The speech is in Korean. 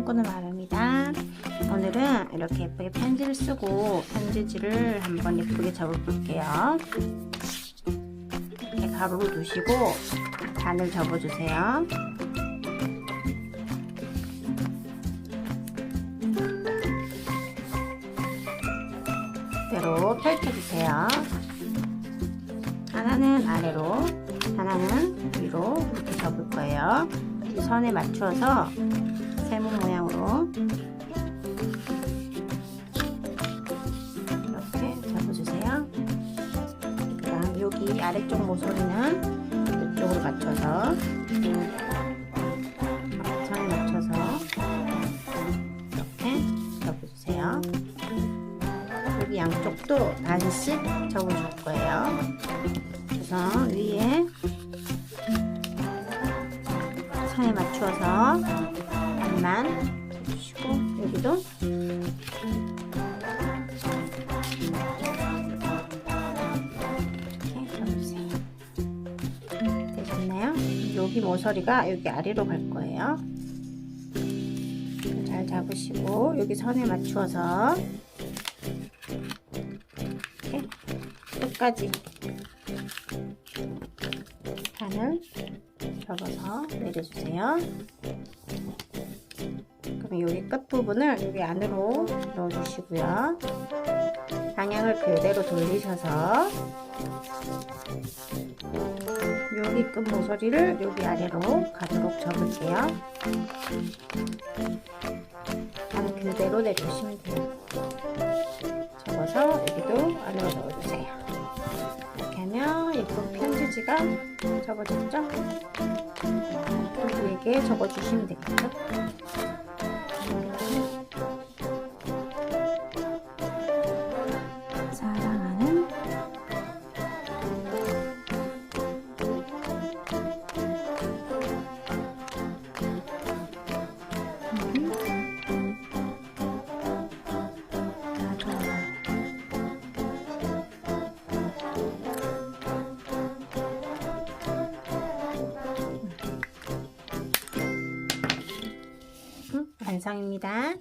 꿈꾸는 마음입니다. 오늘은 이렇게 예쁘게 편지를 쓰고 편지지를 한번 예쁘게 접어볼게요. 이렇게 가로로 두시고 반을 접어주세요. 대로 펼쳐주세요. 하나는 아래로, 하나는 위로 이렇게 접을 거예요. 이 선에 맞추어서 세모 모양으로 이렇게 접어주세요. 그 다음 여기 아래쪽 모서리는 이쪽으로 맞춰서 선에 맞춰서 이렇게 접어주세요. 여기 양쪽도 반씩 접어줄 거예요. 우선 위에 선에 맞추어서 반만 해주시고 여기도 이렇게. 되셨나요? 여기 모서리가 여기 아래로 갈 거예요. 잘 잡으시고 여기 선에 맞추어서 끝까지 반을 접어서 내려주세요. 그럼 여기 끝 부분을 여기 안으로 넣어주시고요. 방향을 그대로 돌리셔서 여기 끝 모서리를 여기 아래로 가도록 접을게요. 반 그대로 내려주시면 돼요. 접어서 여기도 안으로 넣어주세요. 이렇게 하면 예쁜 편지지가 접어졌죠? 여기에 접어주시면 되겠죠? 완성입니다.